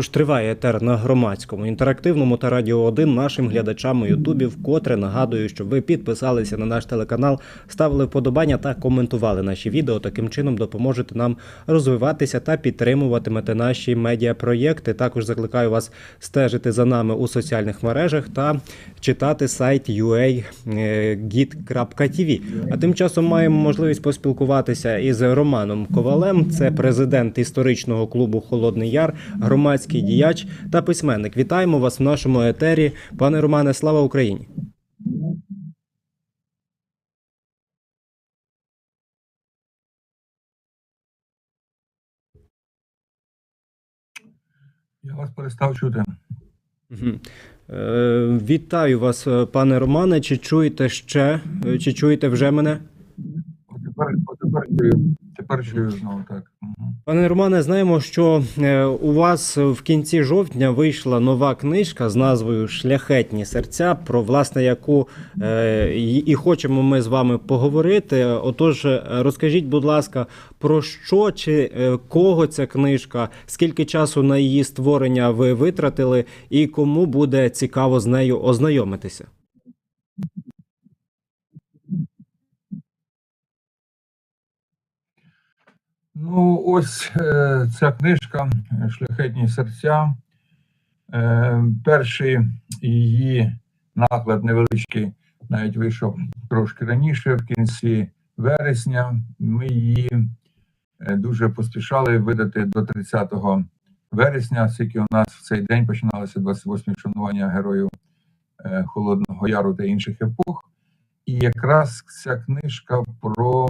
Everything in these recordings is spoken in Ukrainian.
Тож триває етер на громадському інтерактивному та радіо 1 нашим глядачам у Ютубі. Вкотре нагадую, щоб ви підписалися на наш телеканал, ставили вподобання та коментували наші відео. Таким чином допоможете нам розвиватися та підтримуватимете наші медіапроєкти. Також закликаю вас стежити за нами у соціальних мережах та читати сайт uagit.tv. А тим часом маємо можливість поспілкуватися із Романом Ковалем. Це президент історичного клубу Холодний Яр, громадський діяч та письменник. Вітаємо вас в нашому етері. Пане Романе, слава Україні! Я вас перестав чути. Е, Вітаю вас, е, пане Романе. Чи чуєте ще? е, Чи чуєте вже мене? Тепер, тепер. Тепер чую знову так. Пане Романе, знаємо, що е, у вас в кінці жовтня вийшла нова книжка з назвою Шляхетні серця, про власне яку е, і хочемо ми з вами поговорити. Отож, розкажіть, будь ласка, про що чи е, кого ця книжка, скільки часу на її створення ви витратили, і кому буде цікаво з нею ознайомитися? Ну, ось е, ця книжка Шляхетні серця. Е, перший її наклад невеличкий навіть вийшов трошки раніше, в кінці вересня. Ми її е, дуже поспішали видати до 30 вересня, оскільки у нас в цей день починалося 28 шанування героїв Холодного Яру та інших епох. І якраз ця книжка про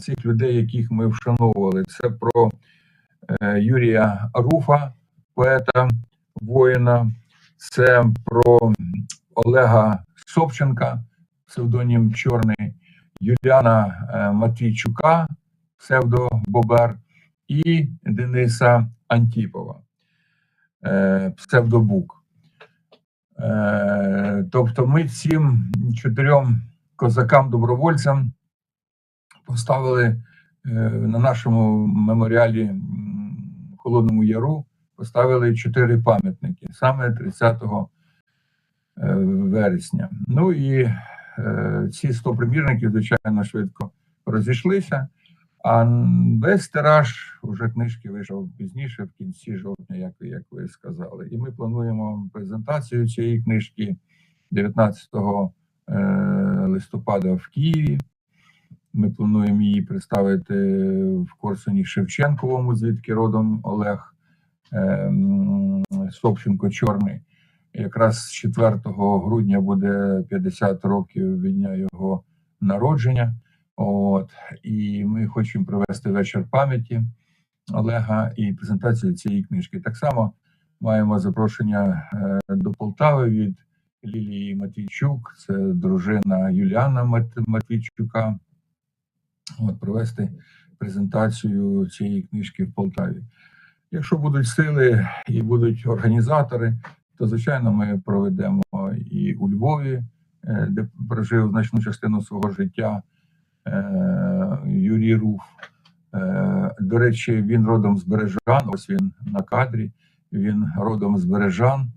цих людей, яких ми вшановували. Це про е, Юрія Руфа, поета, воїна, це про Олега Собченка, псевдонім Чорний, Юліана е, Матвійчука, псевдо Бобер, і Дениса Антіпова, е, псевдобук. Е, тобто ми цим чотирьом козакам-добровольцям поставили е, на нашому меморіалі м, Холодному Яру поставили чотири пам'ятники саме 30 е, вересня. Ну і е, ці 100 примірників, звичайно, швидко розійшлися. А весь тираж уже книжки вийшов пізніше, в кінці жовтня, як, як ви сказали. І ми плануємо презентацію цієї книжки 19 е, листопада в Києві. Ми плануємо її представити в Корсуні Шевченковому, звідки родом Олег е, Собченко Чорний. Якраз 4 грудня буде 50 років від дня його народження. От і ми хочемо провести вечір пам'яті Олега і презентацію цієї книжки. Так само маємо запрошення е, до Полтави від Лілії Матвійчук, це дружина Юліана Матвійчука. От провести презентацію цієї книжки в Полтаві. Якщо будуть сили і будуть організатори, то звичайно ми проведемо і у Львові, е, де прожив значну частину свого життя е, Юрій Руф. Е, До речі, він родом з Бережан. Ось він на кадрі. Він родом з Бережан.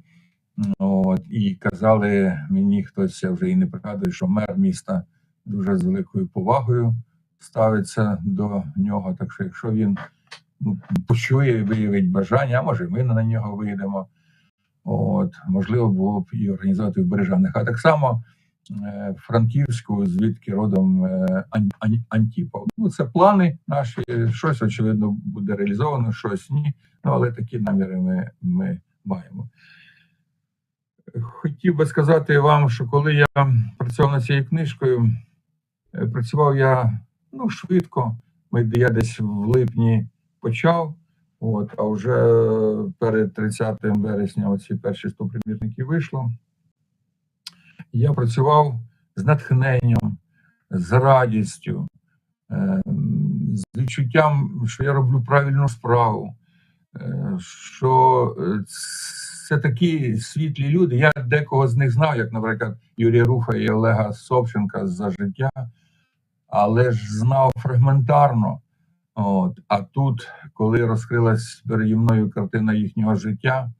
От, і казали мені хтось, я вже і не пригадую, що мер міста дуже з великою повагою ставиться до нього. Так що, якщо він ну, почує і виявить бажання, а може ми на нього вийдемо. От, можливо, було б і організувати в Бережанах. А так само е, Франківську, звідки родом е, Ан- Ан- Антіпов. Ну, це плани наші. Щось, очевидно, буде реалізовано, щось ні. Ну, але такі наміри ми, ми маємо. Хотів би сказати вам, що коли я працював над цією книжкою, е, працював я ну, швидко. Я десь в липні почав, от, а вже перед 30 вересня оці перші 100 примірників вийшло. Я працював з натхненням, з радістю, е, з відчуттям, що я роблю правильну справу, е, що це такі світлі люди. Я декого з них знав, як, наприклад, Юрія Руфа і Олега Собченка за життя, але ж знав фрагментарно. От. А тут, коли розкрилась переді мною картина їхнього життя,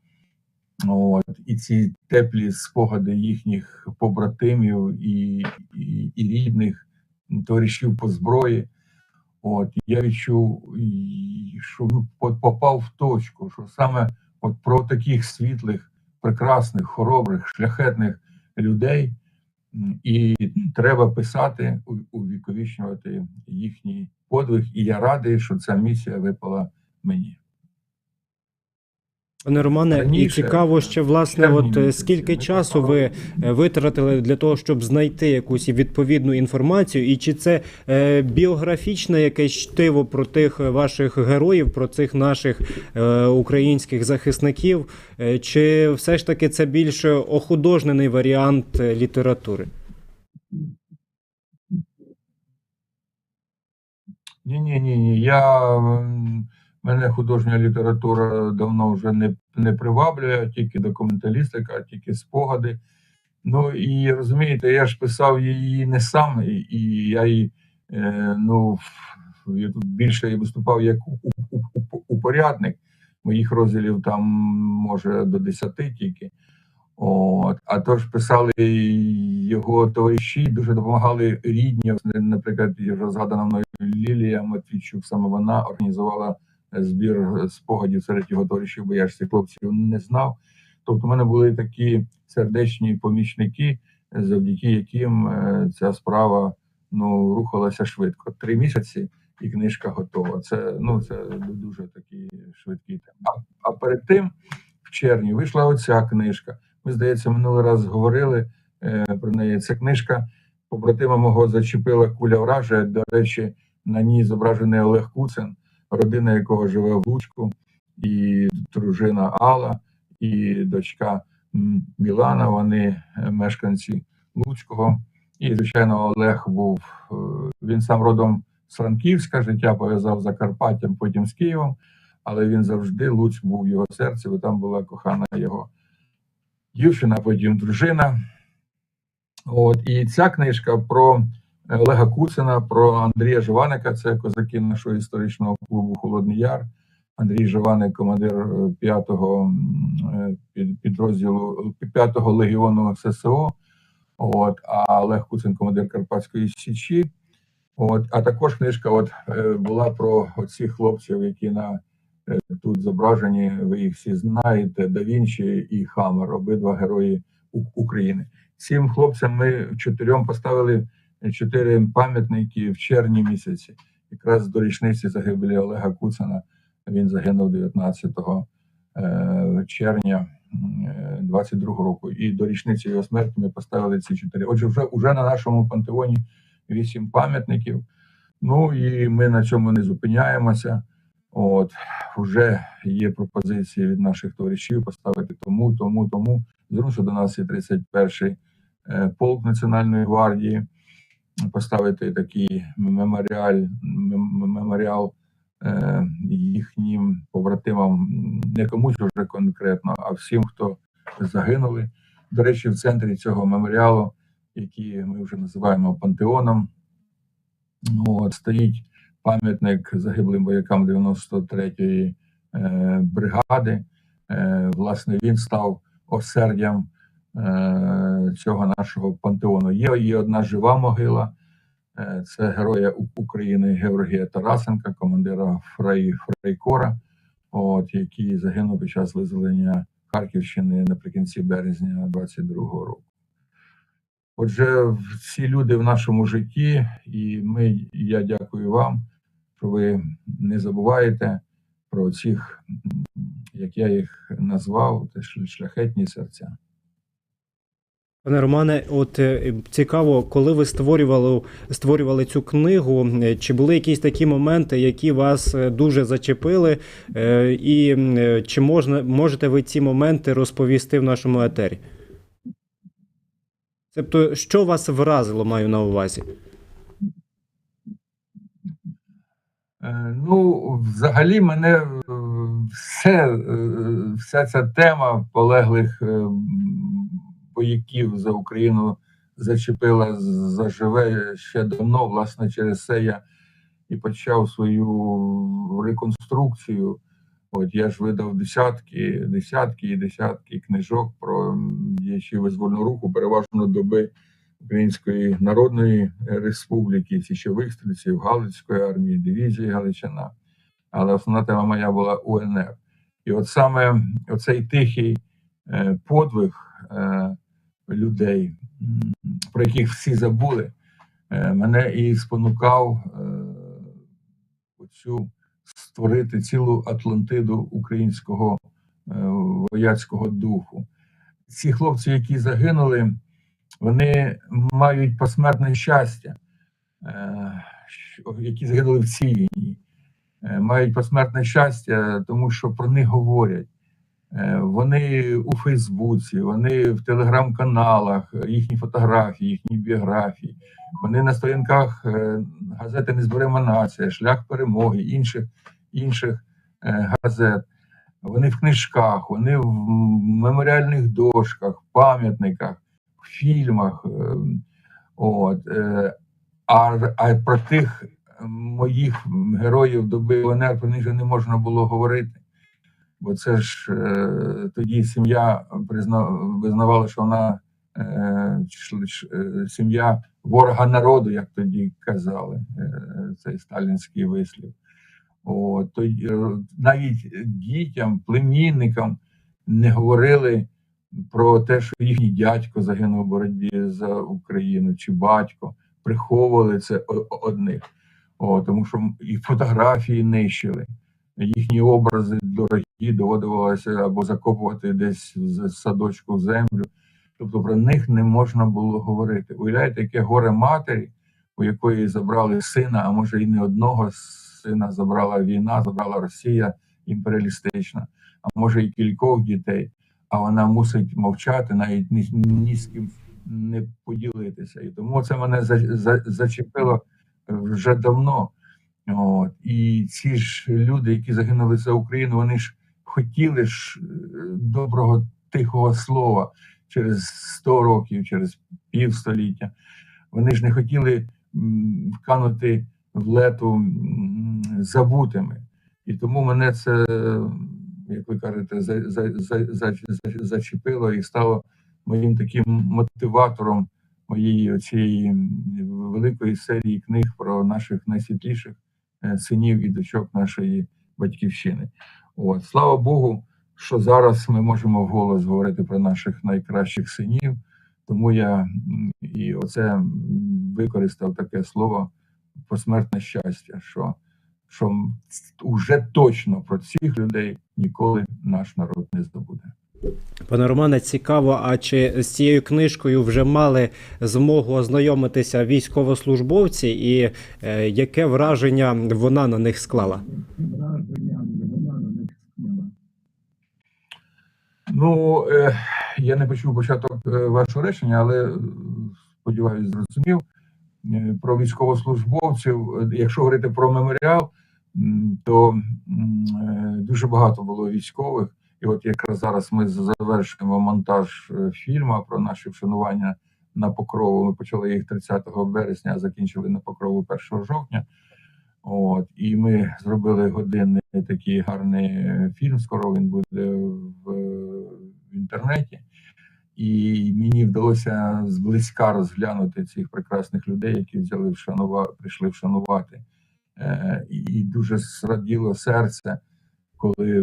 от, і ці теплі спогади їхніх побратимів і, і, і рідних товаришів по зброї, от, я відчув, що ну, попав в точку, що саме от про таких світлих, прекрасних, хоробрих, шляхетних людей і треба писати, увіковічнювати їхній подвиг. І я радий, що ця місія випала мені. Пане Романе, і цікаво ще власне, от е, скільки часу ви е, витратили для того, щоб знайти якусь відповідну інформацію, і чи це е, біографічне якесь чтиво про тих ваших героїв, про цих наших е, українських захисників, е, чи все ж таки це більше охудожнений варіант е, літератури? Ні, ні, ні, ні. Я мене художня література давно вже не, не приваблює, тільки документалістика, тільки спогади. Ну і розумієте, я ж писав її не сам, і, і я її е, ну я тут більше виступав як упорядник. Моїх розділів там може до 10 тільки. От, а ж писали його товариші, дуже допомагали рідні. Наприклад, вже згадана мною Лілія Матвійчук, саме вона організувала збір спогадів серед його товаришів, бо я ж цих хлопців не знав. Тобто, в мене були такі сердечні помічники, е, завдяки яким е, ця справа ну, рухалася швидко. Три місяці і книжка готова. Це ну це дуже такі швидкі теми. А, а перед тим, в червні, вийшла оця книжка. Ми, здається, минулий раз говорили е, про неї. Ця книжка побратима мого зачепила куля враження. До речі, на ній зображений Олег Куцин, родина якого живе в Луцьку, і дружина Алла, і дочка Мілана. Вони е, мешканці Луцького. І, звичайно, Олег був е, він сам родом з Франківська, життя пов'язав з Закарпаттям, потім з Києвом, але він завжди Луцьк був в його серці, бо там була кохана його дівчина, потім дружина. От і ця книжка про Олега Куцина, про Андрія Жованика, це козаки нашого історичного клубу Холодний Яр. Андрій Жованик, командир е, 5-го м, е, під- підрозділу 5-го легіону ССО. От, а Олег Куцин, командир Карпатської Січі. От, а також книжка от, е, була про оцих хлопців, які на е, тут зображені. Ви їх всі знаєте: Да Вінчі і Хамер, обидва герої України. Цим хлопцям ми чотирьом поставили чотири пам'ятники в червні місяці, якраз до річниці загибелі Олега Куцина. Він загинув 19 е, червня м, е, 22 року. І до річниці його смерті ми поставили ці чотири. Отже, вже уже на нашому пантеоні вісім пам'ятників. Ну і ми на цьому не зупиняємося. От вже є пропозиції від наших товаришів поставити тому, тому, тому. Звернувся до нас і 31-й е, полк Національної гвардії, поставити такий меморіаль, меморіал е, їхнім побратимам, не комусь вже конкретно, а всім, хто загинули. До речі, в центрі цього меморіалу, який ми вже називаємо пантеоном, от, стоїть пам'ятник загиблим воякам 93-ї е, бригади. Е, власне, він став осердям цього нашого пантеону. Є і одна жива могила. Е, Це героя України Георгія Тарасенка, командира Фрей, Фрейкора, от, який загинув під час визволення Харківщини наприкінці березня 22-го року. Отже, в- ці люди в нашому житті, і ми, я дякую вам, що ви не забуваєте про цих, як я їх назвав, шляхетні серця. Пане Романе, от е, цікаво, коли ви створювали, створювали цю книгу, е, чи були якісь такі моменти, які вас е, дуже зачепили, і чи можна можете ви ці моменти розповісти в нашому етері? Тобто, що вас вразило, маю на увазі? Ну, взагалі, мене все, вся ця тема полеглих вояків за Україну зачепила заживе ще давно. Власне, через це я і почав свою реконструкцію. От я ж видав десятки, десятки і десятки книжок про м, діячів визвольного руху, переважно доби Української Народної Республіки, січових стрільців, Галицької армії, дивізії Галичина. Але основна тема моя була УНР. І от саме оцей тихий е, подвиг е, людей, про яких всі забули, е, мене і спонукав е, оцю створити цілу Атлантиду українського е, вояцького духу. Ці хлопці, які загинули, вони мають посмертне щастя, які загинули в цій війні, мають посмертне щастя, тому що про них говорять. Е, Вони у Фейсбуці, вони в телеграм-каналах, їхні фотографії, їхні біографії. Вони на сторінках е, газети Незборема нація, Шлях перемоги, інших, інших е, газет. Вони в книжках, вони в меморіальних дошках, пам'ятниках, в фільмах. От, а, а про тих моїх героїв доби УНР про них не можна було говорити. Бо це ж е, тоді сім'я визнавала, що вона е, е, сім'я ворога народу, як тоді казали, цей сталінський вислів. О, то навіть дітям, племінникам не говорили про те, що їхній дядько загинув у боротьбі за Україну чи батько. Приховували це одних. О, тому що і фотографії нищили. Їхні образи дорогі доводилося або закопувати десь з садочку землю. Тобто про них не можна було говорити. Уявляєте, яке горе матері, у якої забрали сина, а може і не одного сина забрала війна, забрала Росія імперіалістична, а може і кількох дітей, а вона мусить мовчати, навіть ні, ні з ким не поділитися. І тому це мене за, за, зачепило вже давно. От. І ці ж люди, які загинули за Україну, вони ж хотіли ж е, доброго тихого слова через 100 років, через півстоліття. Вони ж не хотіли вканути в лету забутими. І тому мене це, як ви кажете, за, за, за, за, за, зачепило і стало моїм таким мотиватором моєї цієї великої серії книг про наших найсвітліших синів і дочок нашої батьківщини. От слава Богу, що зараз ми можемо вголос говорити про наших найкращих синів. Тому я і оце використав таке слово посмертне щастя, що, що м, уже точно про цих людей ніколи наш народ не здобуде. Пане Романе, цікаво, а чи з цією книжкою вже мали змогу ознайомитися військовослужбовці, і е, яке враження вона на них склала? Ну, е, я не почув початок е, вашого речення, але сподіваюся, зрозумів. Про військовослужбовців, якщо говорити про меморіал, то дуже багато було військових. І от якраз зараз ми завершуємо монтаж е, фільму про наші вшанування на покрову. Ми почали їх 30 березня, а закінчили на покрову 1 жовтня. От, і ми зробили годинний такий гарний е, фільм. Скоро він буде в, в інтернеті. І мені вдалося зблизька розглянути цих прекрасних людей, які взяли вшанува, прийшли вшанувати. Е, і дуже зраділо серце, коли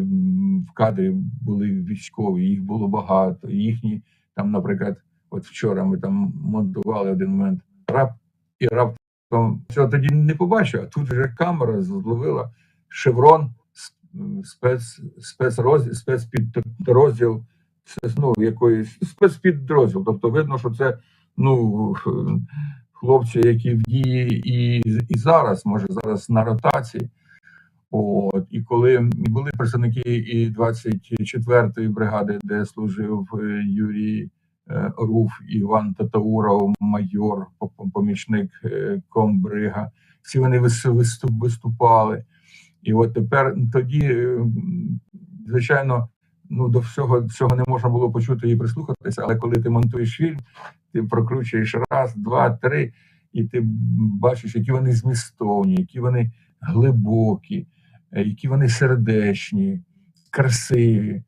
в кадрі були військові, їх було багато. Їхні там, наприклад, от вчора ми там монтували один момент рап і раптом цього тоді не побачив, а тут вже камера зловила шеврон спец, спецрозділ, спецпідрозділ ну, якоїсь спецпідрозділ. Тобто видно, що це ну, хлопці, які в дії і, і зараз, може, зараз на ротації. От, і коли були представники і 24-ї бригади, де служив е, Юрій е, Руф, Іван Татауров, майор, по- по- помічник е, комбрига, всі вони виступали. І от тепер тоді, звичайно, ну до всього цього не можна було почути і прислухатися, але коли ти монтуєш фільм, ти прокручуєш раз, два, три, і ти бачиш, які вони змістовні, які вони глибокі, які вони сердечні, красиві.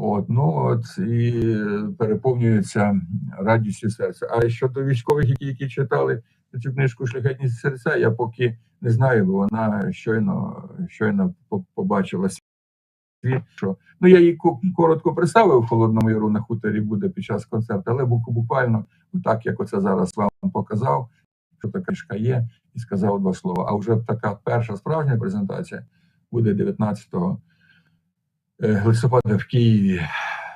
От, ну от і е, переповнюються радістю серця. А щодо військових, які, які читали цю книжку Шляхетні серця, я поки не знаю, бо вона щойно, щойно побачила світ. Що ну я її коротко представив в Холодному Яру на хуторі буде під час концерту, але буквально так, як оце зараз вам показав, що така книжка є, і сказав два слова. А вже така перша справжня презентація буде 19 е, листопада в Києві.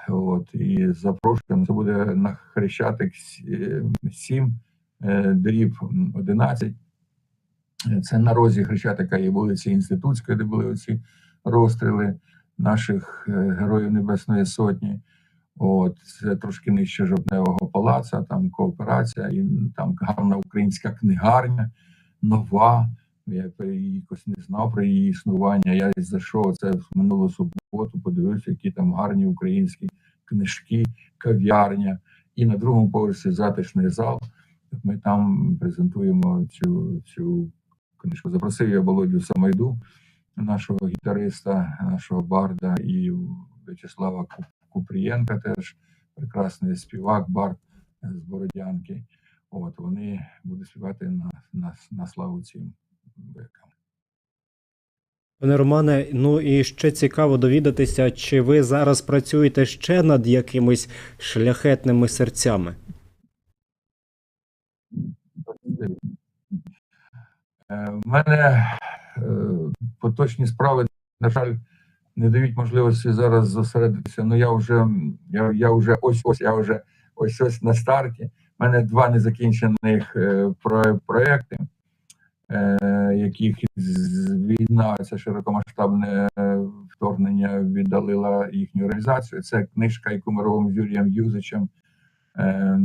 От, і запрошуємо. Це буде на Хрещатик 7, дріб 11. Е, Це на розі Хрещатика і вулиці Інститутської, де були оці розстріли наших е, героїв Небесної Сотні. От, це трошки нижче жовтневого палаца, там кооперація, і там гарна українська книгарня, нова. Я якось не знав про її існування. Я зайшов це в минулу суботу, подивився, які там гарні українські книжки, кав'ярня. І на другому поверсі затишний зал. Ми там презентуємо цю, цю книжку. Запросив я Володю Самайду, нашого гітариста, нашого барда, і В'ячеслава Купрієнка, теж прекрасний співак, бард з Бородянки. От вони будуть співати на, на, на славу цим бекам. Пане Романе, ну і ще цікаво довідатися, чи ви зараз працюєте ще над якимись шляхетними серцями? Е, В мене е, поточні справи, на жаль, не дають можливості зараз зосередитися. Ну я вже я, я вже ось ось я вже ось ось на старті. У мене два незакінчених е, про- проекти, е, яких війна, це широкомасштабне е, вторгнення віддалила їхню реалізацію. Це книжка, яку ми робимо з Юрієм Юзичем е,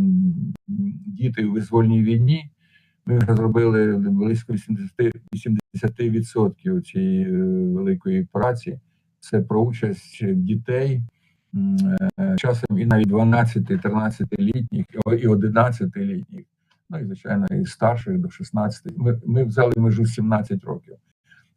Діти у визвольній війні. Ми вже зробили близько 80%, 80% цієї е, великої праці. Це про участь дітей, е, часом і навіть 12-13-літніх, і 11-літніх, ну і звичайно, і старших до 16. Ми, ми взяли межу 17 років.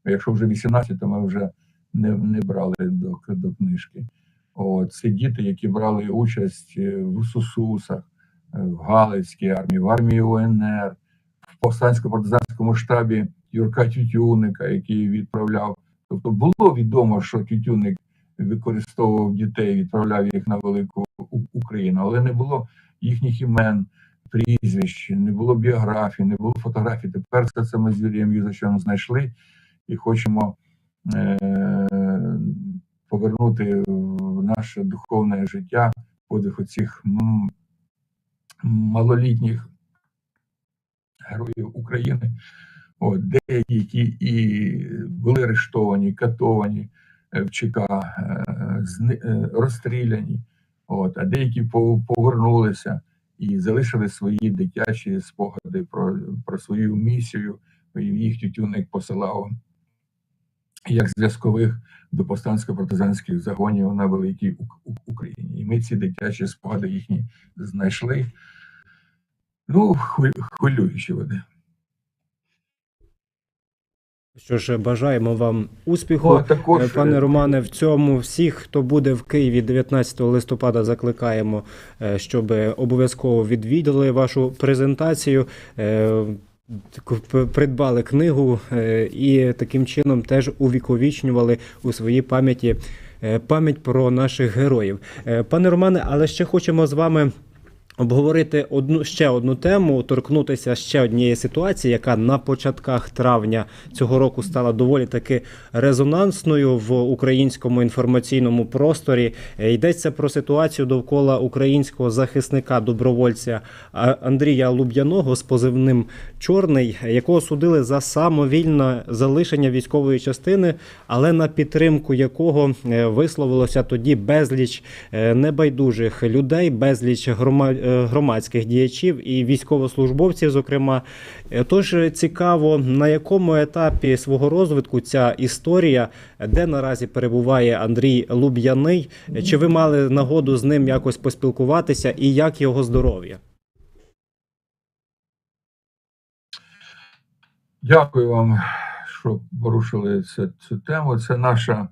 Якщо вже 18, то ми вже не, не брали до, до книжки. О, це діти, які брали участь е, в Сусусах, е, в Галицькій армії, в армії УНР, в повстансько-партизанському штабі Юрка Тютюника, який відправляв. Тобто було відомо, що Тютюник використовував дітей, відправляв їх на велику Україну, але не було їхніх імен, прізвищ, не було біографій, не було фотографій. Тепер все це ми з Юрієм Юзачем знайшли і хочемо е- повернути в наше духовне життя подих оцих малолітніх героїв України, от, деякі, які і були арештовані, катовані е, в ЧК, е, е, розстріляні, от, а деякі повернулися і залишили свої дитячі спогади про, про свою місію. Їх тютюник посилав як зв'язкових до повстансько-партизанських загонів на великій Україні. І ми ці дитячі спогади їхні знайшли. Ну, хвилю- хвилюючі вони. Що ж, бажаємо вам успіху. О, також, Е, Пане е, Романе, в цьому всіх, хто буде в Києві 19 листопада, закликаємо, е, щоб обов'язково відвідали вашу презентацію. Придбали книгу і таким чином теж увіковічнювали у своїй пам'яті пам'ять про наших героїв. Пане Романе, але ще хочемо з вами обговорити одну ще одну тему, торкнутися ще однієї ситуації, яка на початках травня цього року стала доволі таки резонансною в українському інформаційному просторі. Е, Йдеться про ситуацію довкола українського захисника добровольця Андрія Луб'яного з позивним Чорний, якого судили за самовільне залишення військової частини, але на підтримку якого е, висловилося тоді безліч е, небайдужих людей, безліч грома- е, громадських діячів і військовослужбовців, зокрема. Е, Тож е, цікаво, на якому етапі свого розвитку ця історія, е, де наразі перебуває Андрій Луб'яний, Е, чи ви мали нагоду з ним якось поспілкуватися, і як його здоров'я? Дякую вам, що порушили цю, цю тему. Це наша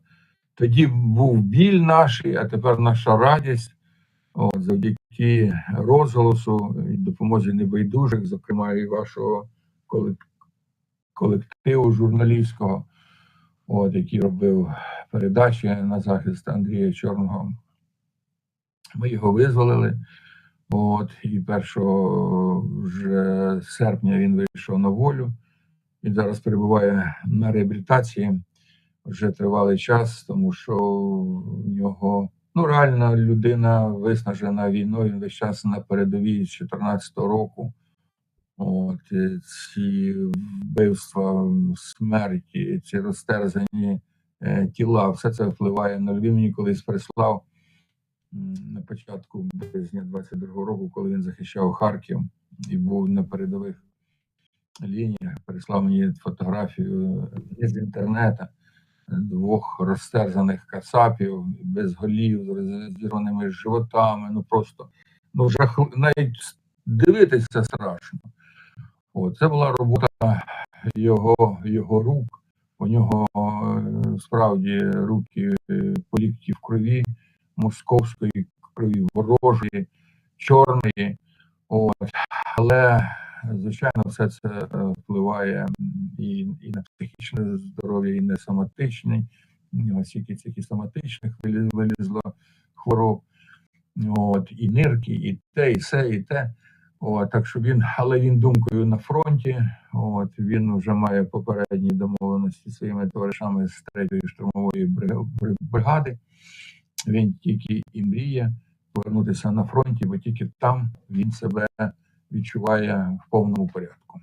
тоді був біль наш, а тепер наша радість. От, завдяки розголосу і допомозі небайдужих, зокрема і вашого колективу журналістського, от, який робив передачі на захист Андрія Чорного. Ми його визволили. От, і 1 вже серпня він вийшов на волю. Він зараз перебуває на реабілітації вже тривалий час, тому що в нього ну реально людина виснажена війною. Весь час на передовій з 2014 року. От ці вбивства, смерті, ці розтерзані е, тіла, все це впливає на Львів. Мені колись прислав на початку березня 22-го року, коли він захищав Харків і був на передових лініях. Прислав мені фотографію з інтернету двох розтерзаних кацапів без голів, з розірваними животами. Ну просто ну жах, навіть дивитися страшно. О, це була робота його, його рук. У нього е, справді руки е, полікті в крові, московської крові, ворожої, чорної. От. Але, звичайно, все це е, впливає і, і на психічне здоров'я, і на нього стільки цих і соматичних вилізло хвороб. От, і нирки, і те, і все, і те. От, так що він, але він думкою на фронті. От, він вже має попередні домовленості зі своїми товаришами з 3-ї штурмової бригади. Він тільки і мріє повернутися на фронті, бо тільки там він себе відчуває в повному порядку.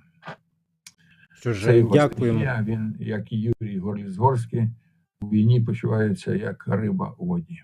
Що ж, дякуємо. стихія. Він, як і Юрій Горлізгорський, у війні почувається як риба у воді.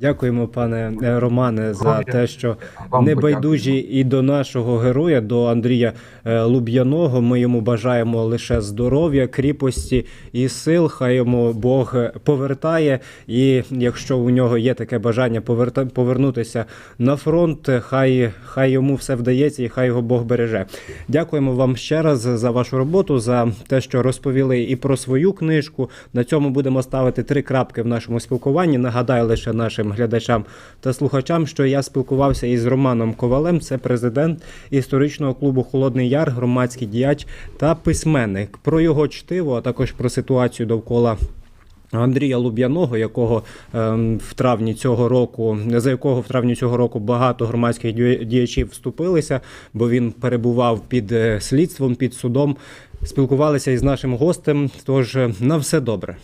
Дякуємо, пане е, Романе, за те, що небайдужі і до нашого героя, до Андрія е, Луб'яного. Ми йому бажаємо лише здоров'я, кріпості і сил. Хай йому Бог е, повертає. І якщо у нього є таке бажання поверта, повернутися на фронт, хай, хай йому все вдається і хай його Бог береже. Дякуємо вам ще раз за вашу роботу, за те, що розповіли і про свою книжку. На цьому будемо ставити три крапки в нашому спілкуванні. Нагадаю лише нашим глядачам та слухачам, що я спілкувався із Романом Ковалем, це президент історичного клубу Холодний Яр, громадський діяч та письменник. Про його чтиво, а також про ситуацію довкола. Андрія Луб'яного, якого ем, в травні цього року, за якого в травні цього року багато громадських діячів вступилися, бо він перебував під е, слідством, під судом. Спілкувалися із нашим гостем. Тож е, на все добре.